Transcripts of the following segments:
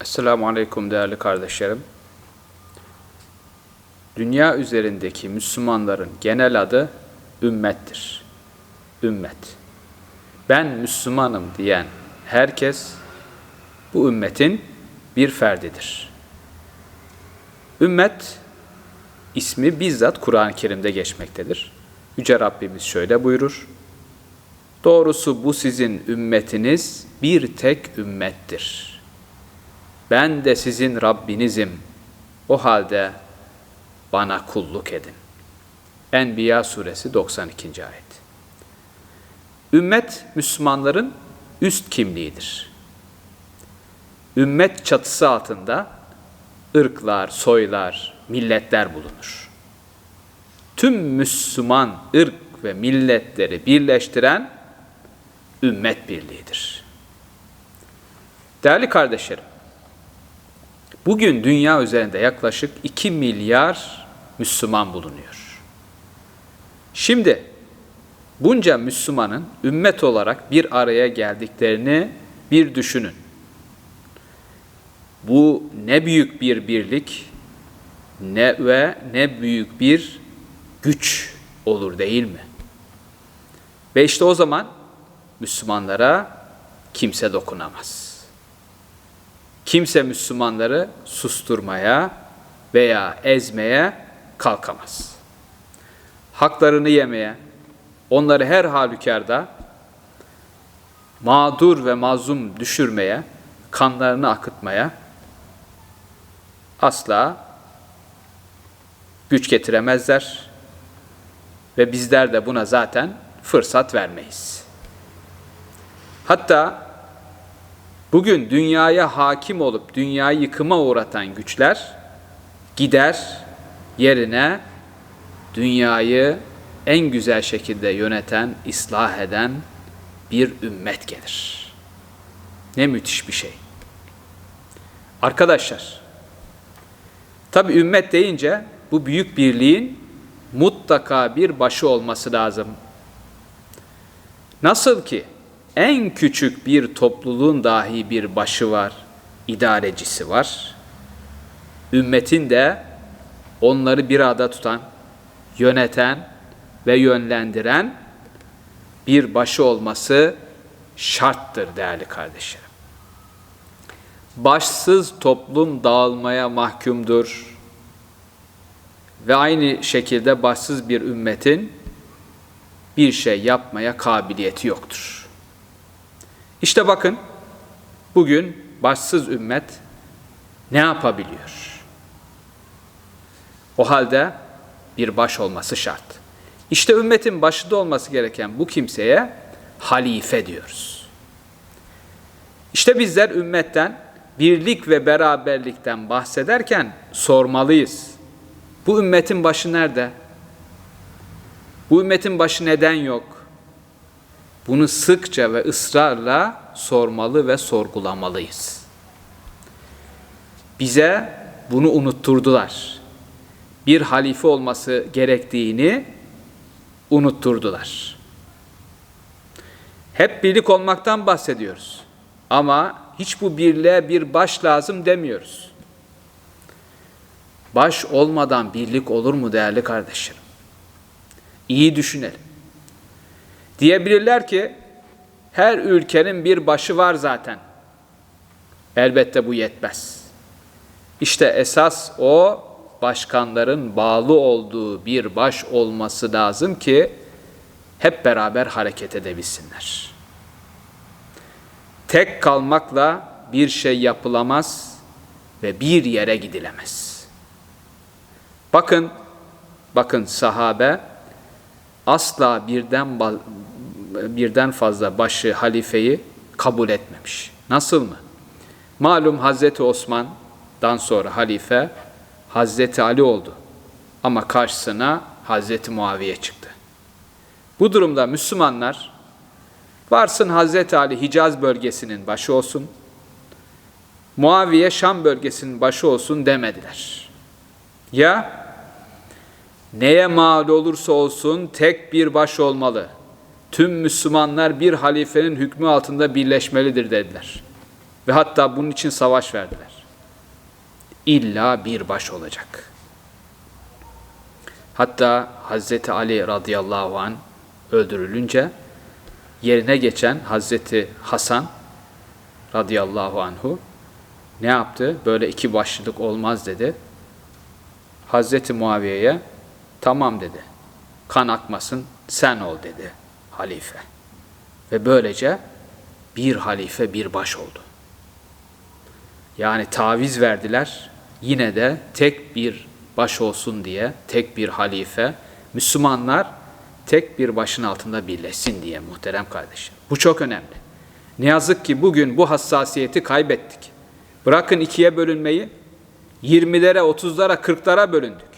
Esselamu Aleyküm değerli kardeşlerim. Dünya üzerindeki Müslümanların genel adı ümmettir. Ümmet. Ben Müslümanım diyen herkes bu ümmetin bir ferdidir. Ümmet ismi bizzat Kur'an-ı Kerim'de geçmektedir. Yüce Rabbimiz şöyle buyurur. Doğrusu bu sizin ümmetiniz bir tek ümmettir. Ben de sizin Rabbinizim. O halde bana kulluk edin. Enbiya suresi 92. ayet. Ümmet Müslümanların üst kimliğidir. Ümmet çatısı altında ırklar, soylar, milletler bulunur. Tüm Müslüman ırk ve milletleri birleştiren ümmet birliğidir. Değerli kardeşlerim, bugün dünya üzerinde yaklaşık 2 milyar Müslüman bulunuyor. Şimdi bunca Müslümanın ümmet olarak bir araya geldiklerini bir düşünün. Bu ne büyük bir birlik ne ve ne büyük bir güç olur değil mi? Ve işte o zaman Müslümanlara kimse dokunamaz. Kimse Müslümanları susturmaya veya ezmeye kalkamaz. Haklarını yemeye, onları her halükarda mağdur ve mazlum düşürmeye, kanlarını akıtmaya asla güç getiremezler ve bizler de buna zaten fırsat vermeyiz. Hatta bugün dünyaya hakim olup dünyayı yıkıma uğratan güçler gider yerine dünyayı en güzel şekilde yöneten, ıslah eden bir ümmet gelir. Ne müthiş bir şey. Arkadaşlar, tabi ümmet deyince bu büyük birliğin mutlaka bir başı olması lazım. Nasıl ki en küçük bir topluluğun dahi bir başı var, idarecisi var. Ümmetin de onları bir arada tutan, yöneten ve yönlendiren bir başı olması şarttır değerli kardeşlerim. Başsız toplum dağılmaya mahkumdur. Ve aynı şekilde başsız bir ümmetin bir şey yapmaya kabiliyeti yoktur. İşte bakın bugün başsız ümmet ne yapabiliyor? O halde bir baş olması şart. İşte ümmetin başında olması gereken bu kimseye halife diyoruz. İşte bizler ümmetten birlik ve beraberlikten bahsederken sormalıyız. Bu ümmetin başı nerede? Bu ümmetin başı neden yok? Bunu sıkça ve ısrarla sormalı ve sorgulamalıyız. Bize bunu unutturdular. Bir halife olması gerektiğini unutturdular. Hep birlik olmaktan bahsediyoruz. Ama hiç bu birliğe bir baş lazım demiyoruz. Baş olmadan birlik olur mu değerli kardeşlerim? İyi düşünelim. Diyebilirler ki her ülkenin bir başı var zaten. Elbette bu yetmez. İşte esas o başkanların bağlı olduğu bir baş olması lazım ki hep beraber hareket edebilsinler. Tek kalmakla bir şey yapılamaz ve bir yere gidilemez. Bakın, bakın sahabe asla birden birden fazla başı halifeyi kabul etmemiş. Nasıl mı? Malum Hazreti Osman'dan sonra halife Hazreti Ali oldu. Ama karşısına Hazreti Muaviye çıktı. Bu durumda Müslümanlar varsın Hazreti Ali Hicaz bölgesinin başı olsun, Muaviye Şam bölgesinin başı olsun demediler. Ya neye mal olursa olsun tek bir baş olmalı. Tüm Müslümanlar bir halifenin hükmü altında birleşmelidir dediler. Ve hatta bunun için savaş verdiler. İlla bir baş olacak. Hatta Hazreti Ali radıyallahu an öldürülünce yerine geçen Hazreti Hasan radıyallahu anhu ne yaptı? Böyle iki başlılık olmaz dedi. Hazreti Muaviye'ye tamam dedi. Kan akmasın sen ol dedi halife. Ve böylece bir halife bir baş oldu. Yani taviz verdiler. Yine de tek bir baş olsun diye tek bir halife Müslümanlar tek bir başın altında birleşsin diye muhterem kardeşim. Bu çok önemli. Ne yazık ki bugün bu hassasiyeti kaybettik. Bırakın ikiye bölünmeyi, 20'lere, 30'lara, 40'lara bölündük.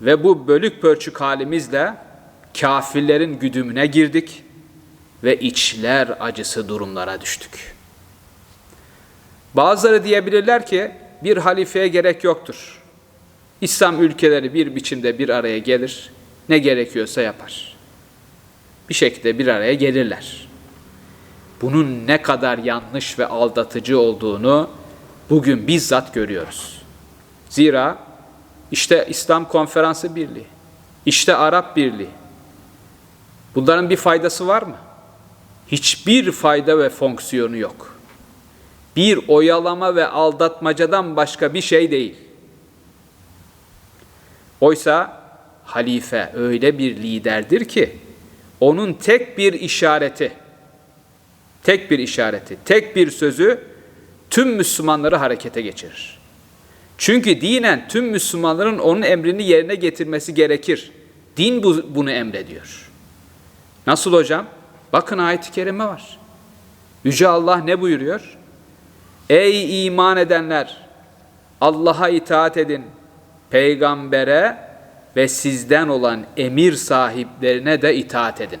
Ve bu bölük pörçük halimizle kafirlerin güdümüne girdik ve içler acısı durumlara düştük. Bazıları diyebilirler ki bir halifeye gerek yoktur. İslam ülkeleri bir biçimde bir araya gelir, ne gerekiyorsa yapar. Bir şekilde bir araya gelirler. Bunun ne kadar yanlış ve aldatıcı olduğunu bugün bizzat görüyoruz. Zira işte İslam Konferansı Birliği, işte Arap Birliği. Bunların bir faydası var mı? Hiçbir fayda ve fonksiyonu yok. Bir oyalama ve aldatmacadan başka bir şey değil. Oysa halife öyle bir liderdir ki onun tek bir işareti, tek bir işareti, tek bir sözü tüm Müslümanları harekete geçirir. Çünkü dinen tüm Müslümanların onun emrini yerine getirmesi gerekir. Din bu, bunu emrediyor. Nasıl hocam? Bakın ayet-i kerime var. Yüce Allah ne buyuruyor? Ey iman edenler! Allah'a itaat edin, peygambere ve sizden olan emir sahiplerine de itaat edin.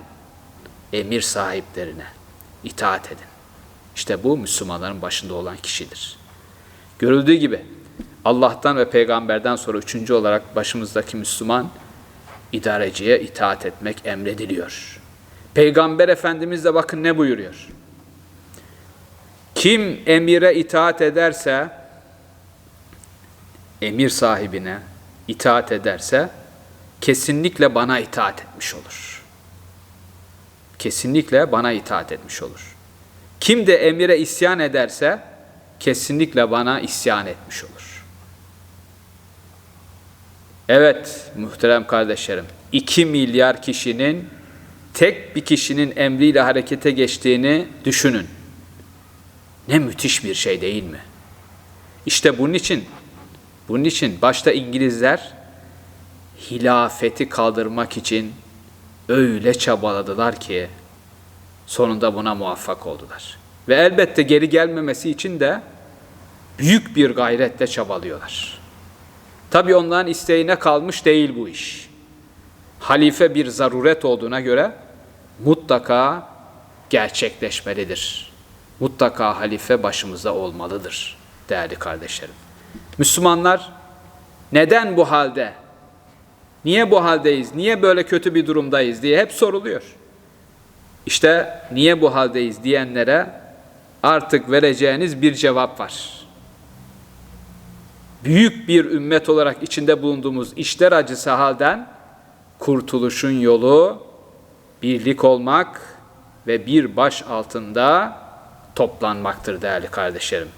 Emir sahiplerine itaat edin. İşte bu Müslümanların başında olan kişidir. Görüldüğü gibi Allah'tan ve peygamberden sonra üçüncü olarak başımızdaki Müslüman idareciye itaat etmek emrediliyor. Peygamber Efendimiz de bakın ne buyuruyor. Kim emire itaat ederse, emir sahibine itaat ederse, kesinlikle bana itaat etmiş olur. Kesinlikle bana itaat etmiş olur. Kim de emire isyan ederse, kesinlikle bana isyan etmiş olur. Evet muhterem kardeşlerim, 2 milyar kişinin tek bir kişinin emriyle harekete geçtiğini düşünün. Ne müthiş bir şey değil mi? İşte bunun için, bunun için başta İngilizler hilafeti kaldırmak için öyle çabaladılar ki sonunda buna muvaffak oldular. Ve elbette geri gelmemesi için de büyük bir gayretle çabalıyorlar. Tabi onların isteğine kalmış değil bu iş. Halife bir zaruret olduğuna göre mutlaka gerçekleşmelidir. Mutlaka halife başımızda olmalıdır değerli kardeşlerim. Müslümanlar neden bu halde? Niye bu haldeyiz? Niye böyle kötü bir durumdayız diye hep soruluyor. İşte niye bu haldeyiz diyenlere artık vereceğiniz bir cevap var. Büyük bir ümmet olarak içinde bulunduğumuz işler acısı halden kurtuluşun yolu birlik olmak ve bir baş altında toplanmaktır değerli kardeşlerim.